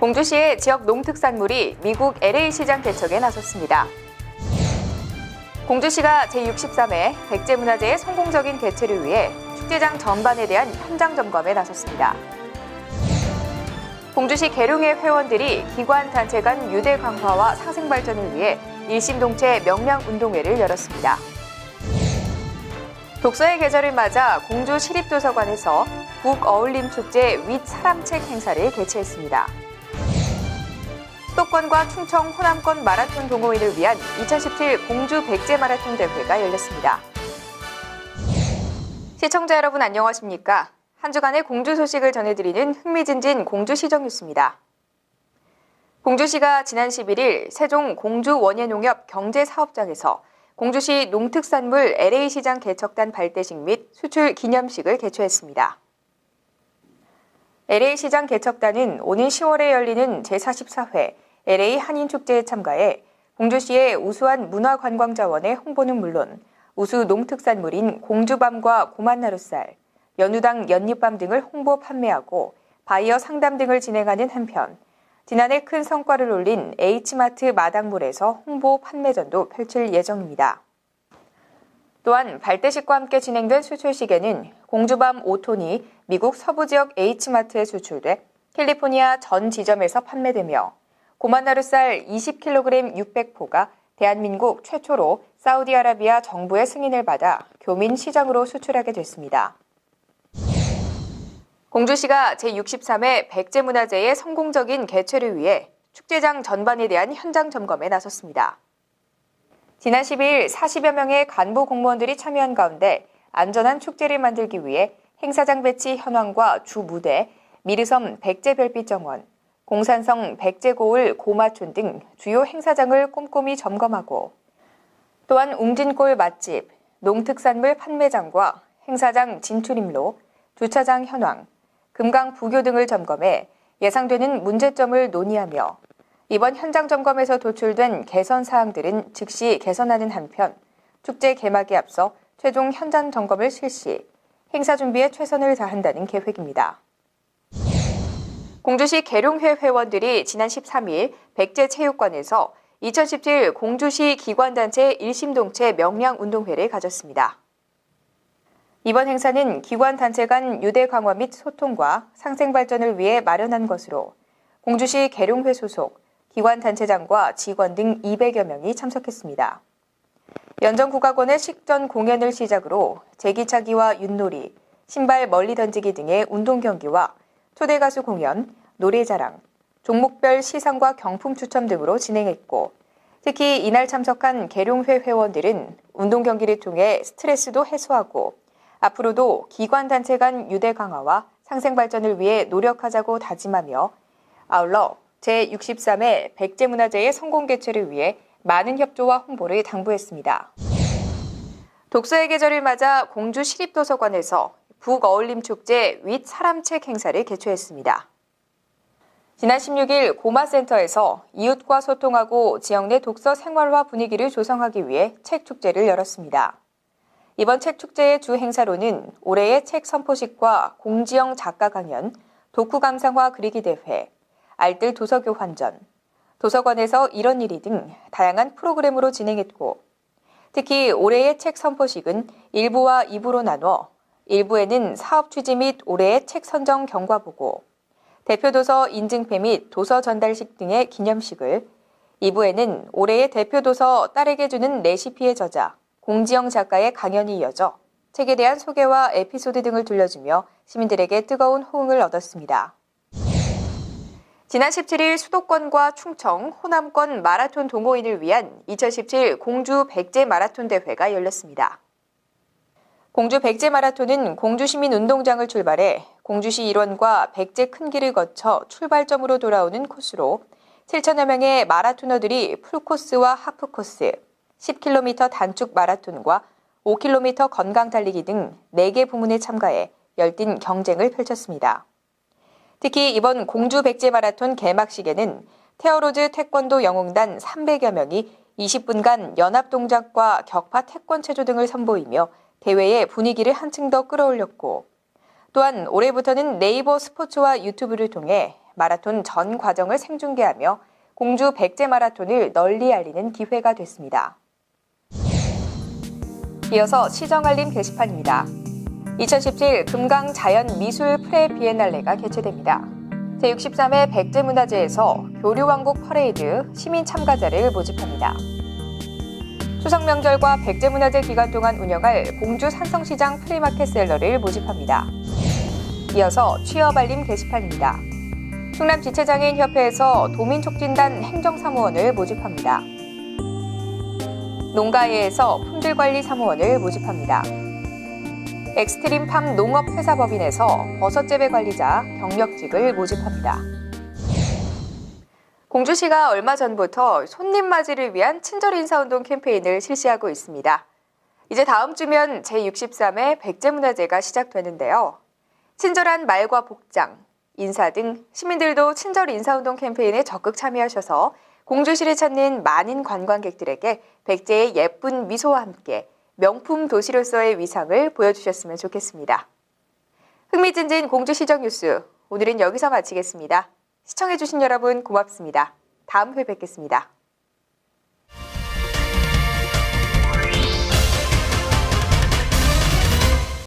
공주시의 지역 농특산물이 미국 LA 시장 개척에 나섰습니다. 공주시가 제63회 백제문화제의 성공적인 개최를 위해 축제장 전반에 대한 현장 점검에 나섰습니다. 공주시 계룡회 회원들이 기관 단체 간 유대 강화와 상생 발전을 위해 일심동체 명량 운동회를 열었습니다. 독서의 계절을 맞아 공주 시립도서관에서 북어울림 축제 윗 사람책 행사를 개최했습니다. 수도권과 충청 호남권 마라톤 동호인을 위한 2017 공주 백제 마라톤 대회가 열렸습니다. 시청자 여러분 안녕하십니까? 한 주간의 공주 소식을 전해드리는 흥미진진 공주시정 뉴스입니다. 공주시가 지난 11일 세종 공주 원예농협 경제사업장에서 공주시 농특산물 LA시장 개척단 발대식 및 수출 기념식을 개최했습니다. LA시장 개척단은 오는 10월에 열리는 제44회 LA 한인축제에 참가해 공주시의 우수한 문화관광자원의 홍보는 물론 우수 농특산물인 공주밤과 고만나루쌀, 연우당 연잎밤 등을 홍보 판매하고 바이어 상담 등을 진행하는 한편 지난해 큰 성과를 올린 H마트 마당몰에서 홍보 판매전도 펼칠 예정입니다. 또한 발대식과 함께 진행된 수출식에는 공주밤 5톤이 미국 서부 지역 H마트에 수출돼 캘리포니아 전 지점에서 판매되며 고만나루 쌀 20kg 600포가 대한민국 최초로 사우디아라비아 정부의 승인을 받아 교민 시장으로 수출하게 됐습니다. 공주시가 제63회 백제문화제의 성공적인 개최를 위해 축제장 전반에 대한 현장 점검에 나섰습니다. 지난 10일 40여 명의 간부 공무원들이 참여한 가운데 안전한 축제를 만들기 위해 행사장 배치 현황과 주 무대, 미르섬 백제별빛 정원, 공산성 백제고을 고마촌 등 주요 행사장을 꼼꼼히 점검하고 또한 웅진골 맛집, 농특산물 판매장과 행사장 진출입로, 주차장 현황, 금강 부교 등을 점검해 예상되는 문제점을 논의하며 이번 현장 점검에서 도출된 개선 사항들은 즉시 개선하는 한편 축제 개막에 앞서 최종 현장 점검을 실시, 행사 준비에 최선을 다한다는 계획입니다. 공주시 계룡회 회원들이 지난 13일 백제체육관에서 2017 공주시 기관단체 일심동체 명량운동회를 가졌습니다. 이번 행사는 기관단체 간 유대 강화 및 소통과 상생 발전을 위해 마련한 것으로 공주시 계룡회 소속 기관단체장과 직원 등 200여 명이 참석했습니다. 연정국악원의 식전 공연을 시작으로 제기차기와 윷놀이, 신발 멀리 던지기 등의 운동 경기와 초대 가수 공연, 노래자랑, 종목별 시상과 경품 추첨 등으로 진행했고 특히 이날 참석한 계룡회 회원들은 운동 경기를 통해 스트레스도 해소하고 앞으로도 기관 단체 간 유대 강화와 상생 발전을 위해 노력하자고 다짐하며 아울러 제63회 백제문화제의 성공 개최를 위해 많은 협조와 홍보를 당부했습니다. 독서의 계절을 맞아 공주 시립도서관에서 북어울림 축제 윗 사람책 행사를 개최했습니다. 지난 16일 고마센터에서 이웃과 소통하고 지역 내 독서 생활화 분위기를 조성하기 위해 책 축제를 열었습니다. 이번 책 축제의 주 행사로는 올해의 책 선포식과 공지영 작가 강연, 독후 감상화 그리기 대회, 알뜰 도서 교환전, 도서관에서 이런 일이 등 다양한 프로그램으로 진행했고 특히 올해의 책 선포식은 1부와 2부로 나눠 1부에는 사업 취지 및 올해의 책 선정 경과 보고, 대표 도서 인증패 및 도서 전달식 등의 기념식을, 2부에는 올해의 대표 도서 딸에게 주는 레시피의 저자 공지영 작가의 강연이 이어져 책에 대한 소개와 에피소드 등을 들려주며 시민들에게 뜨거운 호응을 얻었습니다. 지난 17일 수도권과 충청, 호남권 마라톤 동호인을 위한 2017 공주 백제 마라톤 대회가 열렸습니다. 공주 백제 마라톤은 공주시민운동장을 출발해 공주시 일원과 백제 큰 길을 거쳐 출발점으로 돌아오는 코스로 7천여 명의 마라토너들이 풀코스와 하프코스, 10km 단축 마라톤과 5km 건강 달리기 등 4개 부문에 참가해 열띤 경쟁을 펼쳤습니다. 특히 이번 공주 백제 마라톤 개막식에는 테어로즈 태권도 영웅단 300여 명이 20분간 연합 동작과 격파 태권 체조 등을 선보이며 대회의 분위기를 한층 더 끌어올렸고 또한 올해부터는 네이버 스포츠와 유튜브를 통해 마라톤 전 과정을 생중계하며 공주 백제 마라톤을 널리 알리는 기회가 됐습니다. 이어서 시정 알림 게시판입니다. 2017 금강 자연 미술 프레 비엔날레가 개최됩니다. 제63회 백제문화제에서 교류왕국 퍼레이드 시민 참가자를 모집합니다. 추석 명절과 백제문화제 기간 동안 운영할 공주 산성시장 프리마켓 셀러를 모집합니다. 이어서 취업 알림 게시판입니다. 충남 지체장애인 협회에서 도민 촉진단 행정사무원을 모집합니다. 농가회에서 품질관리 사무원을 모집합니다. 엑스트림팜 농업회사법인에서 버섯재배 관리자 경력직을 모집합니다. 공주시가 얼마 전부터 손님 맞이를 위한 친절 인사운동 캠페인을 실시하고 있습니다. 이제 다음 주면 제63회 백제문화제가 시작되는데요. 친절한 말과 복장, 인사 등 시민들도 친절 인사운동 캠페인에 적극 참여하셔서 공주시를 찾는 많은 관광객들에게 백제의 예쁜 미소와 함께 명품 도시로서의 위상을 보여주셨으면 좋겠습니다. 흥미진진 공주시정 뉴스 오늘은 여기서 마치겠습니다. 시청해주신 여러분 고맙습니다. 다음 회에 뵙겠습니다.